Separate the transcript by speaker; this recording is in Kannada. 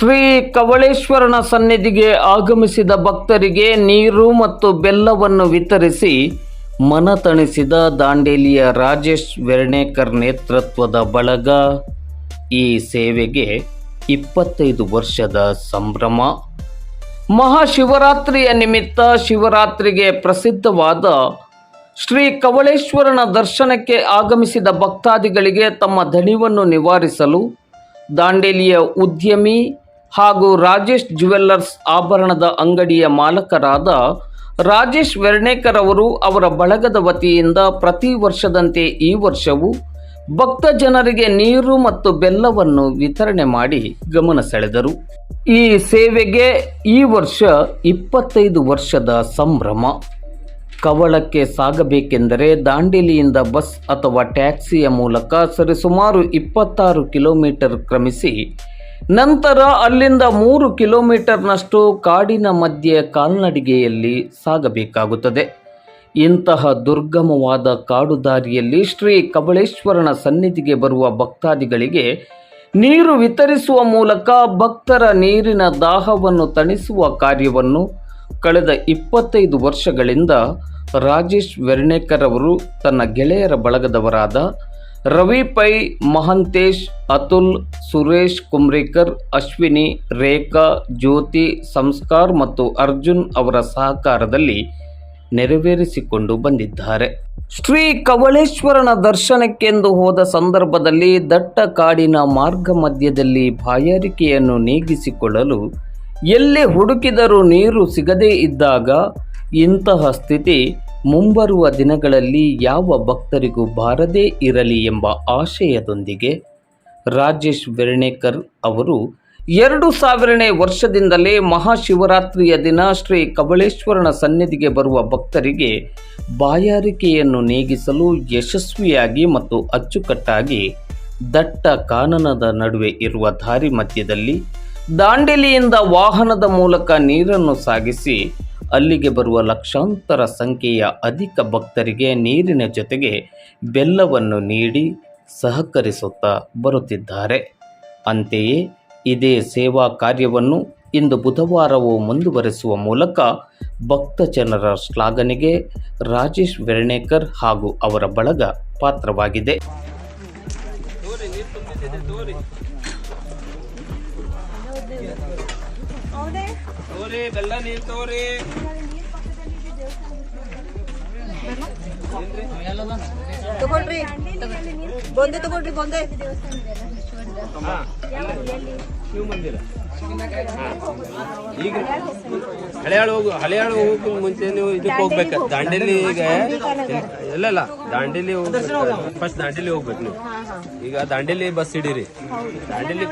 Speaker 1: ಶ್ರೀ ಕವಳೇಶ್ವರನ ಸನ್ನಿಧಿಗೆ ಆಗಮಿಸಿದ ಭಕ್ತರಿಗೆ ನೀರು ಮತ್ತು ಬೆಲ್ಲವನ್ನು ವಿತರಿಸಿ ಮನ ತಣಿಸಿದ ದಾಂಡೇಲಿಯ ರಾಜೇಶ್ ವೆರ್ಣೇಕರ್ ನೇತೃತ್ವದ ಬಳಗ ಈ ಸೇವೆಗೆ ಇಪ್ಪತ್ತೈದು ವರ್ಷದ ಸಂಭ್ರಮ. ಮಹಾಶಿವರಾತ್ರಿಯ ನಿಮಿತ್ತ ಶಿವರಾತ್ರಿಗೆ ಪ್ರಸಿದ್ಧವಾದ ಶ್ರೀ ಕವಳೇಶ್ವರನ ದರ್ಶನಕ್ಕೆ ಆಗಮಿಸಿದ ಭಕ್ತಾದಿಗಳಿಗೆ ತಮ್ಮ ದಣಿವನ್ನು ನಿವಾರಿಸಲು ದಾಂಡೇಲಿಯ ಉದ್ಯಮಿ ಹಾಗೂ ರಾಜೇಶ್ ಜುವೆಲ್ಲರ್ಸ್ ಆಭರಣದ ಅಂಗಡಿಯ ಮಾಲಕರಾದ ರಾಜೇಶ್ ವೆರ್ಣೇಕರ್ ಅವರು ಅವರ ಬಳಗದ ವತಿಯಿಂದ ಪ್ರತಿ ವರ್ಷದಂತೆ ಈ ವರ್ಷವೂ ಭಕ್ತ ಜನರಿಗೆ ನೀರು ಮತ್ತು ಬೆಲ್ಲವನ್ನು ವಿತರಣೆ ಮಾಡಿ ಗಮನ ಸೆಳೆದರು. ಈ ಸೇವೆಗೆ ಈ ವರ್ಷ ಇಪ್ಪತ್ತೈದು ವರ್ಷದ ಸಂಭ್ರಮ. ಕವಳಕ್ಕೆ ಸಾಗಬೇಕೆಂದರೆ ದಾಂಡೇಲಿಯಿಂದ ಬಸ್ ಅಥವಾ ಟ್ಯಾಕ್ಸಿಯ ಮೂಲಕ ಸರಿಸುಮಾರು ಇಪ್ಪತ್ತಾರು ಕಿಲೋಮೀಟರ್ ಕ್ರಮಿಸಿ ನಂತರ ಅಲ್ಲಿಂದ ಮೂರು ಕಿಲೋಮೀಟರ್ನಷ್ಟು ಕಾಡಿನ ಮಧ್ಯೆ ಕಾಲ್ನಡಿಗೆಯಲ್ಲಿ ಸಾಗಬೇಕಾಗುತ್ತದೆ. ಇಂತಹ ದುರ್ಗಮವಾದ ಕಾಡು ದಾರಿಯಲ್ಲಿ ಶ್ರೀ ಕಬಳೇಶ್ವರನ ಸನ್ನಿಧಿಗೆ ಬರುವ ಭಕ್ತಾದಿಗಳಿಗೆ ನೀರು ವಿತರಿಸುವ ಮೂಲಕ ಭಕ್ತರ ನೀರಿನ ದಾಹವನ್ನು ತಣಿಸುವ ಕಾರ್ಯವನ್ನು ಕಳೆದ ಇಪ್ಪತ್ತೈದು ವರ್ಷಗಳಿಂದ ರಾಜೇಶ್ ವೆರ್ಣೇಕರ್ ಅವರು ತನ್ನ ಗೆಳೆಯರ ಬಳಗದವರಾದ ರವಿ ಪೈ, ಮಹಂತೇಶ್, ಅತುಲ್, ಸುರೇಶ್ ಕುಮ್ರೇಕರ್ ಅಶ್ವಿನಿ, ರೇಖಾ, ಜ್ಯೋತಿ, ಸಂಸ್ಕಾರ್ ಮತ್ತು ಅರ್ಜುನ್ ಅವರ ಸಹಕಾರದಲ್ಲಿ ನೆರವೇರಿಸಿಕೊಂಡು ಬಂದಿದ್ದಾರೆ. ಶ್ರೀ ಕವಳೇಶ್ವರನ ದರ್ಶನಕ್ಕೆಂದು ಹೋದ ಸಂದರ್ಭದಲ್ಲಿ ದಟ್ಟ ಕಾಡಿನ ಮಾರ್ಗ ಮಧ್ಯದಲ್ಲಿ ಬಾಯಾರಿಕೆಯನ್ನು ನೀಗಿಸಿಕೊಳ್ಳಲು ಎಲ್ಲಿ ಹುಡುಕಿದರೂ ನೀರು ಸಿಗದೇ ಇದ್ದಾಗ ಇಂತಹ ಸ್ಥಿತಿ ಮುಂಬರುವ ದಿನಗಳಲ್ಲಿ ಯಾವ ಭಕ್ತರಿಗೂ ಬಾರದೇ ಇರಲಿ ಎಂಬ ಆಶಯದೊಂದಿಗೆ ರಾಜೇಶ್ ವೆರ್ಣೇಕರ್ ಅವರು ಎರಡು ಸಾವಿರನೇ ವರ್ಷದಿಂದಲೇ ಮಹಾಶಿವರಾತ್ರಿಯ ದಿನ ಶ್ರೀ ಕಬಳೇಶ್ವರನ ಸನ್ನಿಧಿಗೆ ಬರುವ ಭಕ್ತರಿಗೆ ಬಾಯಾರಿಕೆಯನ್ನು ನೀಗಿಸಲು ಯಶಸ್ವಿಯಾಗಿ ಮತ್ತು ಅಚ್ಚುಕಟ್ಟಾಗಿ ದಟ್ಟ ಕಾನನದ ನಡುವೆ ಇರುವ ದಾರಿ ಮಧ್ಯದಲ್ಲಿ ದಾಂಡೇಲಿಯಿಂದ ವಾಹನದ ಮೂಲಕ ನೀರನ್ನು ಸಾಗಿಸಿ ಅಲ್ಲಿಗೆ ಬರುವ ಲಕ್ಷಾಂತರ ಸಂಖ್ಯೆಯ ಅಧಿಕ ಭಕ್ತರಿಗೆ ನೀರಿನ ಜೊತೆಗೆ ಬೆಲ್ಲವನ್ನು ನೀಡಿ ಸಹಕರಿಸುತ್ತಾ ಬರುತ್ತಿದ್ದಾರೆ. ಅಂತೆಯೇ ಇದೇ ಸೇವಾ ಕಾರ್ಯವನ್ನು ಇಂದು ಬುಧವಾರವೂ ಮುಂದುವರೆಸುವ ಮೂಲಕ ಭಕ್ತ ಜನರ ಶ್ಲಾಘನೆಗೆ ರಾಜೇಶ್ ವೆರ್ಣೇಕರ್ ಹಾಗೂ ಅವರ ಬಳಗ ಪಾತ್ರವಾಗಿದೆ.
Speaker 2: ತೋರಿ. ಬೆಲ್ಲ ನೀರು ತೋರಿ.
Speaker 3: ತಗೊಳ್ರಿ. ಬೊಂದೆ ತಗೊಳ್ರಿ ಬೊಂದೆ.
Speaker 2: ಶಿವ ಮಂದಿರ. ಈಗ ಹಳೆಯಾಳು ಹೋಗು ಹಳೆಯಾಳು ಹೋಗು ಮುಂಚೆ ನೀವು ಇದಕ್ಕೆ ಹೋಗ್ಬೇಕು? ದಾಂಡೇಲಿ ಈಗ ಇಲ್ಲ ಇಲ್ಲ ದಾಂಡೇಲಿ ಹೋಗ್ಬೇಕು. ಫಸ್ಟ್ ದಾಂಡೇಲಿ ಹೋಗ್ಬೇಕು ನೀವು. ಈಗ ದಾಂಡೇಲಿ ಬಸ್ ಹಿಡೀರಿ. ದಾಂಡೇಲಿ